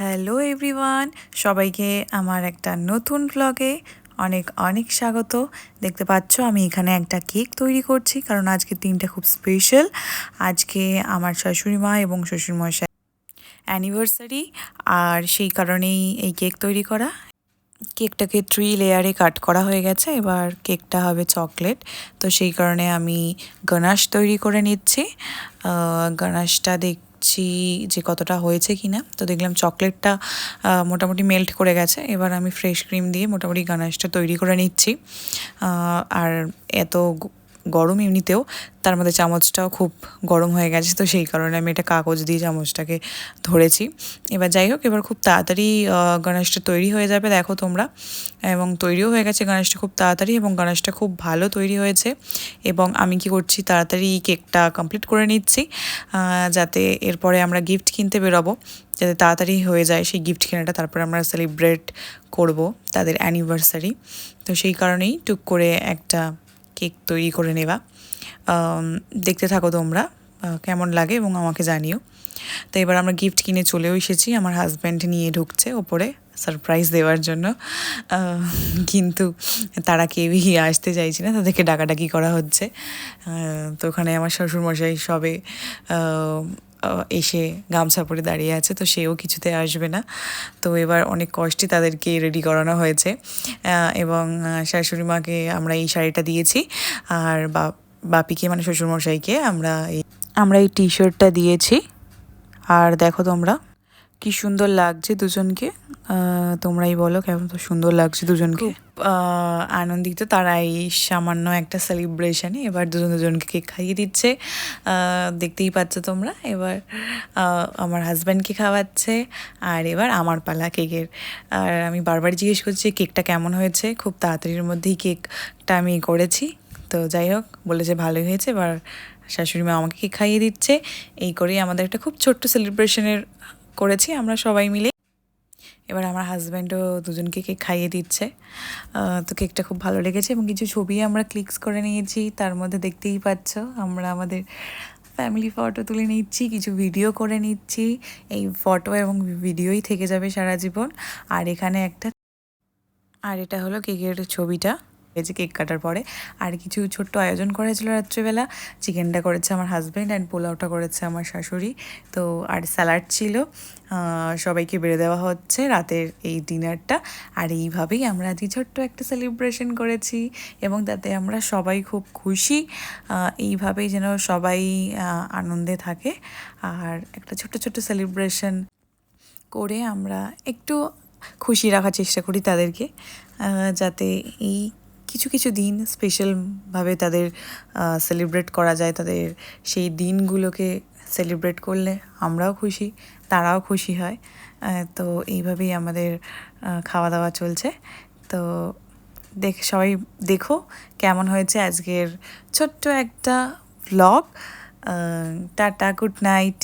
Hello everyone, সবাইকে আমার একটা নতুন ব্লগে অনেক অনেক স্বাগত। দেখতে পাচ্ছ আমি এখানে একটা কেক তৈরি করছি, কারণ আজকে দিনটা খুব স্পেশাল আজকে আমার শাশুড়ি মা এবং শ্বশুরমশাই অ্যানিভার্সারি আর সেই কারণেই এই কেক তৈরি করা। কেকটাকে থ্রি লেয়ারে কাট করা হয়ে গেছে, এবার কেকটা হবে চকলেট তো সেই কারণে আমি গনাশ তৈরি করে নিচ্ছি। গনাশটা দেখছি যে কতটা হয়েছে কি না তো দেখলাম চকলেটটা মোটামুটি মেল্ট করে গেছে। এবার আমি ফ্রেশ ক্রিম দিয়ে মোটামুটি গানাশটা তৈরি করে নিচ্ছি। আর এত গরম এমনিতেও, তার মধ্যে চামচটাও খুব গরম হয়ে গেছে, তো সেই কারণে আমি এটা কাগজ দিয়ে চামচটাকে ধরেছি। এবার যাই হোক, এবার খুব তাড়াতাড়ি গণেশটা তৈরি হয়ে যাবে, দেখো তোমরা। এবং তৈরিও হয়ে গেছে গণেশটা খুব তাড়াতাড়ি এবং গণেশটা খুব ভালো তৈরি হয়েছে। এবং আমি কি করছি, তাড়াতাড়ি কেকটা কমপ্লিট করে নিচ্ছি যাতে এরপরে আমরা গিফট কিনতে বেরোবো, যাতে তাড়াতাড়ি হয়ে যায় সেই গিফট কেনাটা। তারপরে আমরা সেলিব্রেট করব তাদের অ্যানিভার্সারি তো সেই কারণেই টুক করে একটা কেক তৈরি করে নেওয়া দেখতে থাকো তোমরা কেমন লাগে এবং আমাকে জানিও। তো এবার আমরা গিফট কিনে চলেও এসেছি, আমার হাজব্যান্ড নিয়ে ঢুকছে ওপরে সারপ্রাইজ দেওয়ার জন্য। কিন্তু তারা কেউই আসতে চাইছে না, তাদেরকে ডাকাডাকি করা হচ্ছে। তো ওখানে আমার শ্বশুরমশাই সবে এসে গামছা পরে দাঁড়িয়ে আছে, তো সেও কিছুতে আসবে না। তো এবার অনেক কষ্টে তাদেরকে রেডি করানো হয়েছে। এবং শাশুড়ি মাকে আমরা এই শাড়িটা দিয়েছি। আর বাপিকে মানে শ্বশুরমশাইকে আমরা এই আমরা এই টি শার্টটা দিয়েছি। আর দেখো তোমরা, কি সুন্দর লাগছে দুজনকে। তোমরাই বলো কেমন তো সুন্দর লাগছে দুজনকে। আনন্দিত। তারা এই সামান্য একটা সেলিব্রেশনে এবার দুজন দুজনকে কেক খাইয়ে দিচ্ছে। দেখতেই পাচ্ছ তোমরা, এবার আমার হাজব্যান্ডকে খাওয়াচ্ছে, আর এবার আমার পালা কেকের আর আমি বারবার জিজ্ঞেস করছি কেকটা কেমন হয়েছে? খুব তাড়াতাড়ির মধ্যেই কেকটা আমি করেছি। তো যাই হোক বলেছে ভালোই হয়েছে, এবার শাশুড়ি মা আমাকে কেক খাইয়ে দিচ্ছে। এই করেই আমাদের একটা খুব ছোট্ট সেলিব্রেশনের করেছি আমরা সবাই মিলে। এবার আমার হাজব্যান্ডও দুজনকে কেক খাইয়ে দিচ্ছে। তো কেকটা খুব ভালো লেগেছে এবং কিছু ছবি আমরা ক্লিকস করে নিয়েছি, তার মধ্যে দেখতেই পাচ্ছ আমরা আমাদের ফ্যামিলি ফটো তুলে নিচ্ছি, কিছু ভিডিও করে নিচ্ছি। এই ফটো এবং ভিডিওই থেকে যাবে সারা জীবন। আর এখানে একটা আর এটা হলো কেকের ছবিটা। হয়েছে কেক কাটার পরে। আর কিছু ছোট্ট আয়োজন করা হয়েছিল রাত্রেবেলা। চিকেনটা করেছে আমার হাজব্যান্ড অ্যান্ড পোলাওটা করেছে আমার শাশুড়ি। তো আর স্যালাড ছিল। সবাইকে বেড়ে দেওয়া হচ্ছে রাতের এই ডিনারটা আর এইভাবেই আমরা আজকে ছোট্ট একটা সেলিব্রেশন করেছি এবং তাতে আমরা সবাই খুব খুশি। এইভাবেই যেন সবাই আনন্দে থাকে। আর একটা ছোট্ট ছোট্ট সেলিব্রেশন করে আমরা একটু খুশি রাখার চেষ্টা করি তাদেরকে। যাতে এই কিছু কিছু দিন স্পেশালভাবে তাদের সেলিব্রেট করা যায়। তাদের সেই দিনগুলোকে সেলিব্রেট করলে আমরাও খুশি, তারাও খুশি হয়। তো এইভাবেই আমাদের খাওয়া দাওয়া চলছে। তো দেখ, সবাই দেখো কেমন হয়েছে আজকের ছোট্ট একটা ভ্লগ টাটা গুড নাইট